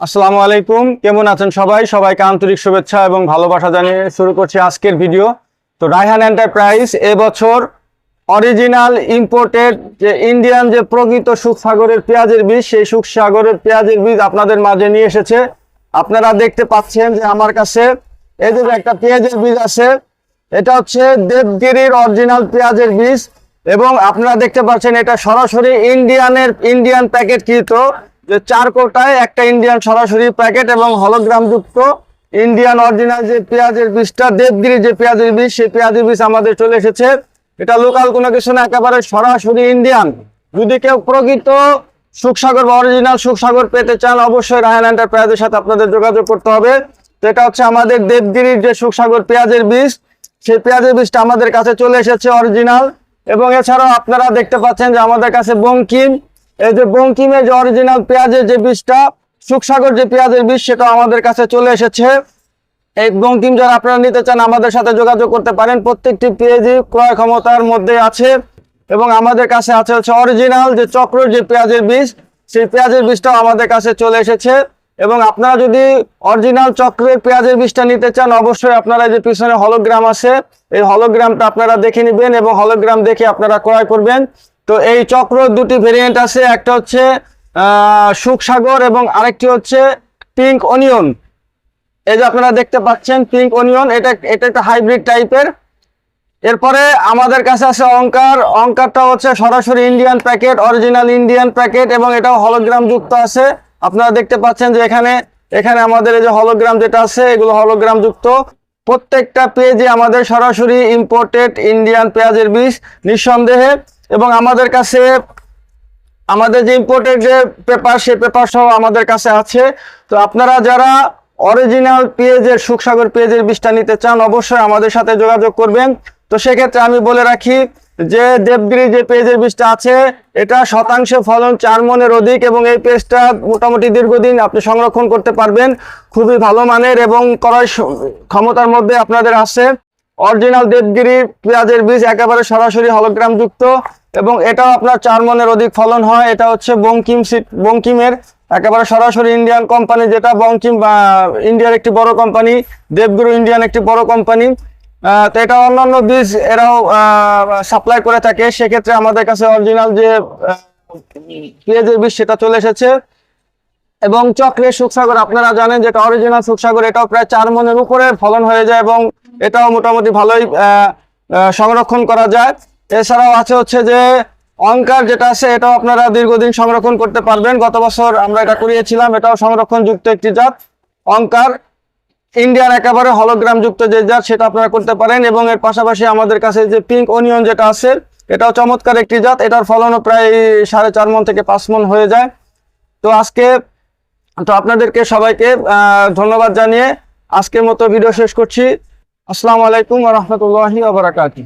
আসসালামু আলাইকুম। কেমন আছেন সবাই? সবাইকে আন্তরিক শুভেচ্ছা এবং ভালোবাসা জানিয়ে শুরু করছি আজকের ভিডিও। তো রায়হান এন্টারপ্রাইজ এবছর অরিজিনাল ইম্পোর্টেড যে ইন্ডিয়ান যে প্রকৃত সুখসাগরের পেঁয়াজের বীজ, সেই সুখসাগরের পেঁয়াজের বীজ আপনাদের মাঝে নিয়ে এসেছে। আপনারা দেখতে পাচ্ছেন যে আমার কাছে যে একটা পেঁয়াজের বীজ আছে, এটা হচ্ছে দেবগিরির অরিজিনাল পেঁয়াজের বীজ এবং আপনারা দেখতে পাচ্ছেন এটা সরাসরি ইন্ডিয়ানের ইন্ডিয়ান প্যাকেট কৃত যে চার কোটায় একটা ইন্ডিয়ান সরাসরি প্যাকেট এবং হলোগ্রাম যুক্ত ইন্ডিয়ান অরিজিনাল যে পেঁয়াজের বীজটা, দেবগিরি যে পেঁয়াজের বীজ, সেই পেঁয়াজের বীজ আমাদের চলে এসেছে। এটা লোকাল কোনো কিছু না, একেবারে সরাসরি ইন্ডিয়ান যদি কেউ প্রকৃত সুখসাগর বা অরিজিনাল সুখসাগর পেতে চান, অবশ্যই রায়হান এন্টারপ্রাইজের সাথে আপনাদের যোগাযোগ করতে হবে। তো এটা হচ্ছে আমাদের দেবগিরির যে সুখসাগর পেঁয়াজের বীজ, সেই পেঁয়াজের বীজটা আমাদের কাছে চলে এসেছে অরিজিনাল এবং এছাড়াও আপনারা দেখতে পাচ্ছেন যে আমাদের কাছে বঙ্কিম এই যে বঙ্কিমের যে অরিজিনাল পেঁয়াজের যে বীজটা, সুখসাগর যে পেঁয়াজের বীজ সেটা আমাদের কাছে চলে এসেছে। এই বঙ্কিম যারা আপনারা নিতে চান, আমাদের সাথে যোগাযোগ করতে পারেন। প্রত্যেকটি পেঁয়াজই ক্রয় ক্ষমতার মধ্যে আছে এবং আমাদের কাছে আছে হচ্ছে অরিজিনাল যে চক্র যে পেঁয়াজের বীজ, সেই পেঁয়াজের বীজটাও আমাদের কাছে চলে এসেছে। এবং আপনারা যদি অরিজিনাল চক্রের পেঁয়াজের বীজটা নিতে চান, অবশ্যই আপনারা যে পিছনে হলোগ্রাম আছে, এই হলোগ্রামটা আপনারা দেখে নেবেন এবং হলোগ্রাম দেখে আপনারা ক্রয় করবেন। তো এই চক্র দুটি ভেরিয়েন্ট আছে, একটা হচ্ছে সুখসাগর এবং আরেকটি হচ্ছে পিঙ্ক অনিয়ন এই যে আপনারা দেখতে পাচ্ছেন পিঙ্ক অনিয়ন এটা এটা একটা হাইব্রিড টাইপের এরপরে আমাদের কাছে আছে অঙ্কার। অঙ্কারটা হচ্ছে সরাসরি Indian packet original Indian packet এবং এটাও হলোগ্রাম যুক্ত আছে। আপনারা দেখতে পাচ্ছেন যে এখানে এখানে আমাদের এই যে হলোগ্রাম যেটা আছে, এগুলো হলোগ্রাম যুক্ত। প্রত্যেকটা পেজে আমাদের সরাসরি ইম্পোর্টেড ইন্ডিয়ান পেঁয়াজের বীজ নিঃসন্দেহে এবং আমাদের কাছে, আমাদের যে ইম্পোর্টেড যে পেপার সেই পেপার সহ আমাদের কাছে আছে। তো আপনারা যারা অরিজিনাল পেঁয়াজের, সুখসাগর পেঁয়াজের বীজটা নিতে চান, অবশ্যই আমাদের সাথে যোগাযোগ করবেন। তো সেক্ষেত্রে আমি বলে রাখি যে, দেবগিরি যে পেঁয়াজের বীজটা আছে, এটা শতাংশে ফলন চার মনের অধিক এবং এই পেঁয়াজটা মোটামুটি দীর্ঘদিন আপনি সংরক্ষণ করতে পারবেন। খুবই ভালো মানের এবং ক্রয় স- ক্ষমতার মধ্যে আপনাদের আছে। অরিজিনাল দেবগিরি পেঁয়াজের বীজ একেবারে সরাসরি হলোগ্রাম যুক্ত। এবং এটাও আপনার চার মনের অধিক ফলন হয়। এটা হচ্ছে বঙ্কিম সিট বঙ্কিমের, একেবারে সরাসরি ইন্ডিয়ান কোম্পানি যেটা বঙ্কিম ইন্ডিয়ার একটি বড় কোম্পানি দেবগুরু ইন্ডিয়ান একটি বড় কোম্পানি তো এটা অন্যান্য বীজ এরাও সাপ্লাই করে থাকে। সেক্ষেত্রে আমাদের কাছে অরিজিনাল যে পেঁয়াজের বীজ সেটা চলে এসেছে। এবং চক্রের সুখসাগর, আপনারা জানেন যেটা অরিজিনাল সুখসাগর, এটাও প্রায় চার মনের উপরে ফলন হয়ে যায় এবং এটাও মোটামুটি ভালোই সংরক্ষণ করা যায়। এছাড়াও আছে হচ্ছে যে অঙ্কার যেটা আছে, এটাও আপনারা দীর্ঘদিন সংরক্ষণ করতে পারবেন। গত বছর আমরা এটা করিয়েছিলাম, এটাও সংরক্ষণযুক্ত একটি জাত, অঙ্কার। ইন্ডিয়ার একেবারে হলোগ্রাম যুক্ত যে জাত, সেটা আপনারা করতে পারেন। এবং এর পাশাপাশি আমাদের কাছে যে পিঙ্ক অনিয়ন যেটা আছে, এটাও চমৎকার একটি জাত। এটার ফলনও প্রায় সাড়ে চার মন থেকে পাঁচ মন হয়ে যায়। তো আজকে, তো আপনাদেরকে সবাইকে ধন্যবাদ জানিয়ে আজকের মতো ভিডিও শেষ করছি। আসসালামু আলাইকুম রহমতুল্লাহি আবরাকাতি